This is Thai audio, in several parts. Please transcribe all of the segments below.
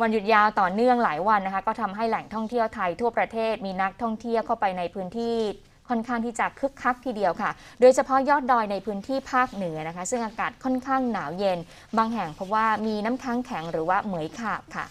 วันหยุดยาวต่อเนื่องหลายวันนะคะ ก็ทำให้แหล่งท่องเที่ยวไทยทั่วประเทศมีนักท่องเที่ยวเข้าไปในพื้นที่ค่อนข้างที่จะคึกคักทีเดียวค่ะ โดยเฉพาะยอดดอยในพื้นที่ภาคเหนือนะคะ ซึ่งอากาศค่อนข้างหนาวเย็น บางแห่งเพราะว่ามีน้ำค้างแข็งหรือว่าเหมยขาบค่ะ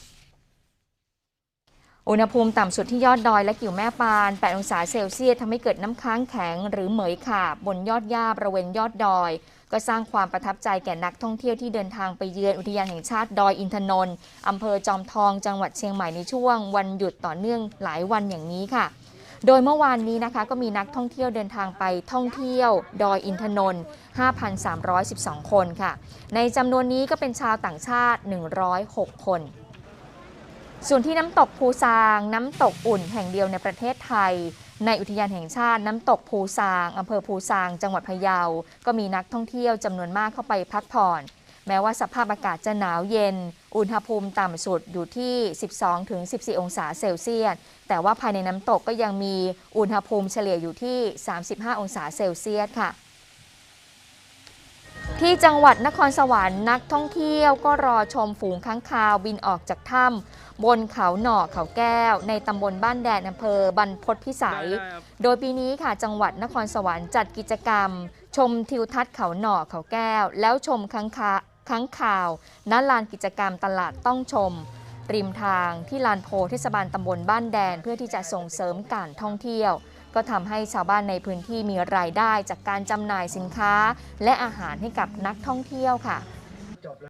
อุณหภูมิต่ำสุดที่ยอดดอยและกิ่วแม่ปาน 8 องศาเซลเซียสทำให้เกิดน้ำค้างแข็ง หรือเหมยขาบบนยอดหญ้าบริเวณยอดดอย ก็สร้างความประทับใจแก่นักท่องเที่ยวที่เดินทางไปเยือนอุทยานแห่งชาติดอยอินทนนท์อำเภอจอมทองจังหวัดเชียงใหม่ในช่วง วันหยุดต่อเนื่องหลายวันอย่างนี้ค่ะ โดยเมื่อวานนี้นะคะก็มีนักท่องเที่ยวเดินทางไปท่องเที่ยว ดอยอินทนนท์ 5,312 คนค่ะ ในจำนวนนี้ก็เป็นชาวต่างชาติ 106 คน ส่วนที่น้ำตกภูซาง น้ำตกอุ่นแห่งเดียวในประเทศไทย ในอุทยานแห่งชาติน้ำตกภูซางอำเภอภูซาง จังหวัดพะเยา ก็มีนักท่องเที่ยวจำนวนมากเข้าไปพักผ่อน แม้ว่าสภาพอากาศจะหนาวเย็น อุณหภูมิต่ำสุดอยู่ที่ 12-14 องศาเซลเซียส แต่ว่าภายในน้ำตกก็ยังมีอุณหภูมิเฉลี่ยอยู่ที่ 35 องศาเซลเซียสค่ะ ที่จังหวัดนครสวรรค์นักท่องเที่ยวก็รอชมฝูงค้างคาวบินออกจากถ้ำบนเขาหน่อเขาแก้ว ในตำบลบ้านแดนอำเภอบรรพตพิสัย โดยปีนี้ค่ะจังหวัดนครสวรรค์จัดกิจกรรม ชมทิวทัศน์เขาหน่อเขาแก้ว แล้วชมค้างคาค้างข่าวณลานกิจกรรมตลาดต้องชม ริมทางที่ลานโพเทศบาลตำบลบ้านแดนเพื่อที่จะส่งเสริมการท่องเที่ยว ก็ทำให้ชาวบ้านในพื้นที่มีรายได้จากการจำหน่ายสินค้า และอาหารให้กับนักท่องเที่ยวค่ะ